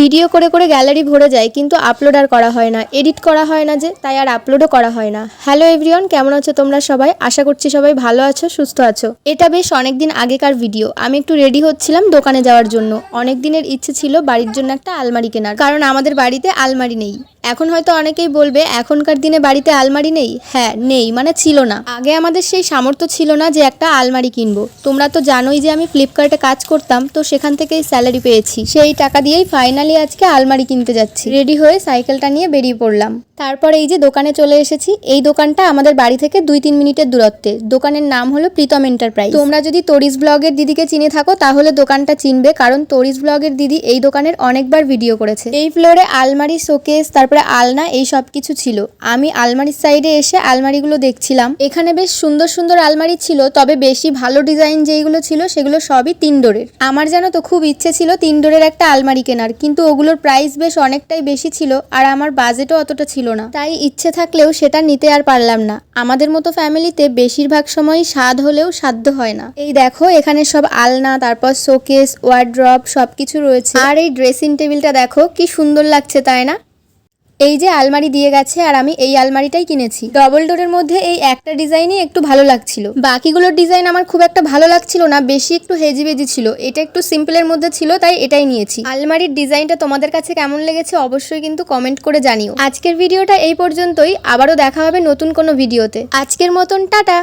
Video করে করে gallery ভরে যায়, কিন্তু আপলোড আর করা হয় না। এডিট করা হয় না যে, তাই আর আপলোডও করা হয় না। হ্যালো এভরিওয়ান, কেমন আছো তোমরা সবাই? আশা করছি সবাই ভালো আছো, সুস্থ আছো। এটা বেশ অনেক দিন আগেকার ভিডিও। আমি একটু রেডি হচ্ছিলাম দোকানে যাওয়ার জন্য। অনেক দিনের ইচ্ছে ছিল বাড়ির জন্য একটা আলমারি কেনার, কারণ আমাদের বাড়িতে আলমারি নেই। এখন হয়তো অনেকেই বলবে, এখনকার দিনে বাড়িতে আলমারি নেই? হ্যাঁ নেই মানে ছিল না। আগে আমাদের সেই সামর্থ্য ছিল না যে, একটা আলমারি কিনবো। তোমরা তো জানোই যে, আমি ফ্লিপকার্টে কাজ করতাম, তো সেখান থেকেই স্যালারি পেয়েছি। সেই টাকা দিয়েই ফাইনালি আজকে আলমারি কিনতে যাচ্ছি। রেডি হয়ে সাইকেলটা নিয়ে বেরিয়ে পড়লাম। তারপর এই যে দোকানে চলে এসেছি, এই দোকানটা আমাদের বাড়ি থেকে দুই তিন মিনিটের দূরত্বে। দোকানের নাম হলো প্রীতম এন্টারপ্রাইজ। তোমরা যদি তরিস ব্লগের দিদিকে চিনে থাকো, তাহলে দোকানটা চিনবে, কারণ তরিস ব্লগের দিদি এই দোকানের অনেকবার ভিডিও করেছে। এই ফ্লোরে আলমারি, শোকেস, তারপরে আলনা, এই সব কিছু ছিল। আমি আলমারির সাইডে এসে আলমারিগুলো দেখছিলাম। এখানে বেশ সুন্দর সুন্দর আলমারি ছিল, তবে বেশি ভালো ডিজাইন যেইগুলো ছিল, সেগুলো সবই তিন ডোরের। আমার জানো তো খুব ইচ্ছে ছিল তিন ডোরের একটা আলমারি কেনার কিন্তু ওগুলোর প্রাইস বেশ অনেকটাই বেশি ছিল আর আমার বাজেটও অতটা ছিল না। তাই ইচ্ছে থাকলেও সেটা নিতে আর পারলাম না। আমাদের মতো ফ্যামিলিতে বেশিরভাগ সময়ই স্বাদ হলেও সাধ্য হয় না। এই দেখো, এখানে সব আলনা, তারপর শোকেস ওয়ার্ড্রপ সবকিছু রয়েছে। আর এই ড্রেসিং টেবিলটা দেখো, কি সুন্দর লাগছে, তাই না? এই যে আলমারি দিয়ে গেছে আর আমি এই আলমারিটাই কিনেছি। ডবল ডোরের মধ্যে এই একটা ডিজাইনই একটু ভালো লাগছিল। বাকিগুলোর ডিজাইন আমার খুব একটা ভালো লাগছিল না, বেশি একটু হেজি বেজি ছিল। এটা একটু সিম্পলের মধ্যে ছিল, তাই এটাই নিয়েছি। আলমারির ডিজাইনটা তোমাদের কাছে কেমন লেগেছে অবশ্যই কিন্তু কমেন্ট করে জানিও। আজকের ভিডিওটা এই পর্যন্তই, আবারও দেখা হবে নতুন কোনো ভিডিওতে। আজকের মতন, টাটা!